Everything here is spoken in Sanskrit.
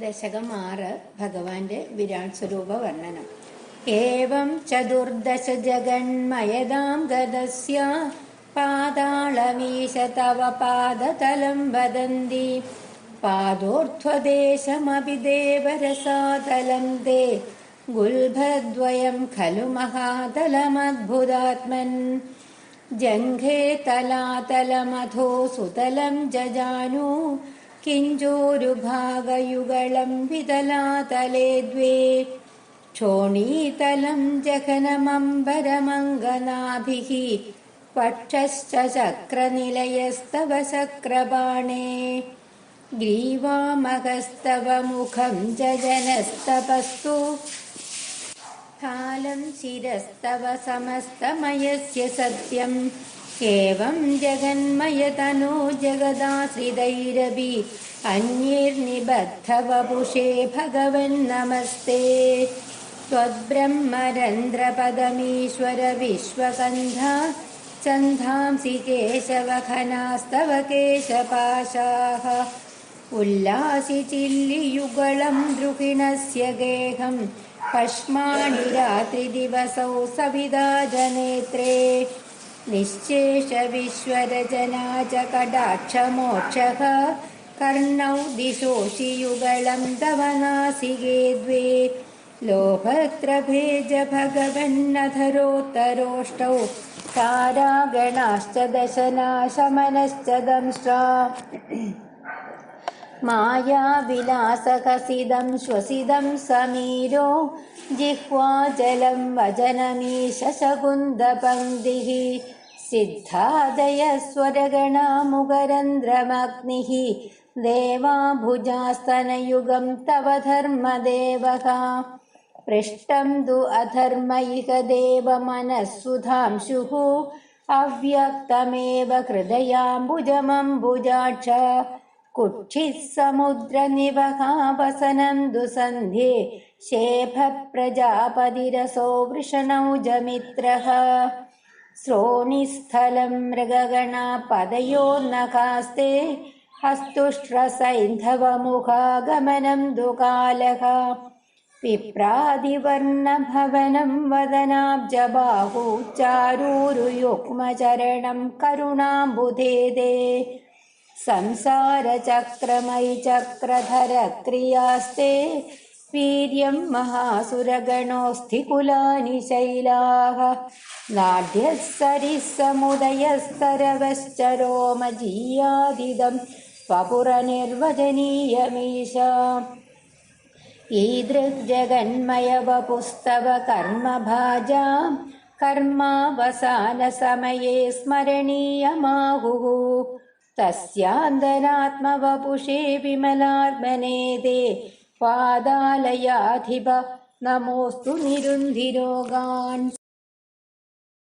ദശകം ആറ് ഭഗവാന്റെ വിരാട് സ്വരൂപ വർണ്ണനം ഏവം ചതുർദശ ജഗന്മയതാം ഗതസ്യ പാതാളമീശ തവ പാദതലം വദന്തി പാദോർധ്വദേശമപി ദേവരസാതലം ते ഗുൽഭദ്വയം ഖലു മഹാതലമദ്ഭുതാത്മൻ ജംഘേ തലാതലമധോ സുതലം ജജാനു किञ्जोरुभागयुगलं वितलातले द्वे। क्षोणीतलं जघनमम्बरमङ्गनाभिः पक्षश्च चक्रनिलयस्तव चक्रबाणे। ग्रीवामगस्तव मुखं जजनस्तपस्तु। फालं शिरस्तव समस्तमयस्य सत्यम् एवं जगन्मयतनो जगदाश्रितैरपि अन्यैर्निबद्धवपुषे भगवन्नमस्ते। त्वद्ब्रह्मरन्ध्रपदमीश्वर विश्वकन्धा चन्धांसि केशवखनास्तव केशपाशाः। उल्लासि चिल्लियुगलं द्रुहिणस्य गेहं पश्माणि रात्रिदिवसौ सविदा जनेत्रे निश्चेषविश्वरजना च कटाक्षमोक्षः कर्णौ दिशोषि युगलं तव नासिके द्वे। लोभत्रभेज भगवन्नधरोत्तरोष्टौ तारागणाश्च दशनाशमनश्च दंष्ट्रा मायाविलासकसिदं श्वसिदं समीरो जिह्वाजलं वजनमीश शकुन्दपङ्क्तिः सिद्धादयस्वरगणामुगरन्ध्रमग्निः देवाभुजास्तनयुगं तव धर्मदेवः। पृष्टं तु अधर्म इह अव्यक्तमेव हृदयाम्बुजमम्बुजाक्ष कुक्षिः समुद्रनिवहावसनं दुसन्ध्ये शेफप्रजापतिरसो वृषणौ जमित्रः। श्रोणिस्थलं मृगगणा पदयोर्नकास्ते हस्तुष्ट्रसैन्धवमुखागमनं दुकालः पिप्रादिवर्णभवनं वदनाब्जबाहु चारूरुयुग्मचरणं करुणाम्बुधेदे संसारचक्रमयि चक्रधरक्रियास्ते वीर्यं महासुरगणोऽस्ति कुलानि शैलाः। नाढ्यः सरिः समुदयस्तरवश्चरोमजीयादिदं वपुरनिर्वचनीयमीश। ईदृग्जगन्मयवपुस्तव कर्मभाजां कर्मावसानसमये स्मरणीयमाहुः। तस्यान्तरात्मवपुषे विमलात्मने ते പാതാലയാധിപ നമോസ്തു നിരുന്ധിരോഗാൻ.